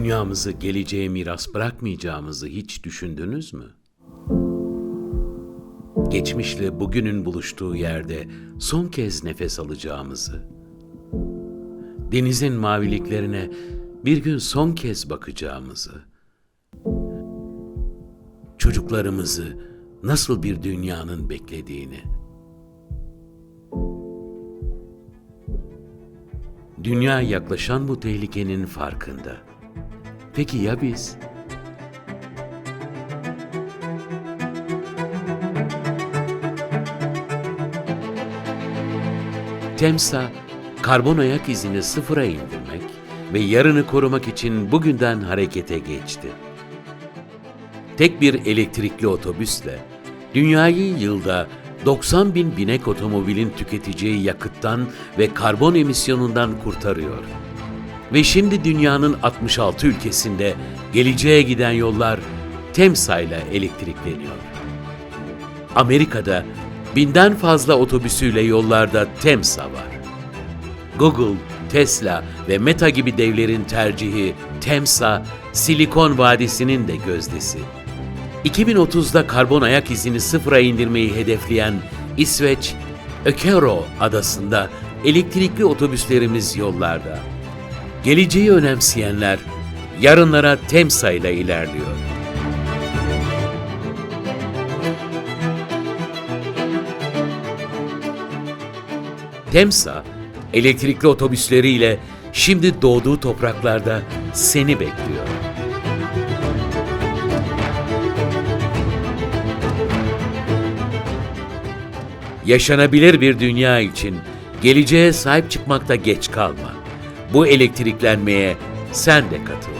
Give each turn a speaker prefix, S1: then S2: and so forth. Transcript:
S1: Dünyamızı geleceğe miras bırakmayacağımızı hiç düşündünüz mü? Geçmişle bugünün buluştuğu yerde son kez nefes alacağımızı, denizin maviliklerine bir gün son kez bakacağımızı, çocuklarımızı nasıl bir dünyanın beklediğini, Dünya yaklaşan bu tehlikenin farkında. Peki ya biz? TEMSA, karbon ayak izini sıfıra indirmek ve yarını korumak için bugünden harekete geçti. Tek bir elektrikli otobüsle dünyayı yılda 90 bin binek otomobilin tüketeceği yakıttan ve karbon emisyonundan kurtarıyor. Ve şimdi dünyanın 66 ülkesinde geleceğe giden yollar TEMSA ile elektrikleniyor. Amerika'da binden fazla otobüsüyle yollarda TEMSA var. Google, Tesla ve Meta gibi devlerin tercihi TEMSA, Silikon Vadisi'nin de gözdesi. 2030'da karbon ayak izini sıfıra indirmeyi hedefleyen İsveç, Ökero adasında elektrikli otobüslerimiz yollarda. Geleceği önemseyenler yarınlara TEMSA ile ilerliyor. TEMSA, elektrikli otobüsleriyle şimdi doğduğu topraklarda seni bekliyor. Yaşanabilir bir dünya için geleceğe sahip çıkmakta geç kalma. Bu elektriklenmeye sen de katıl.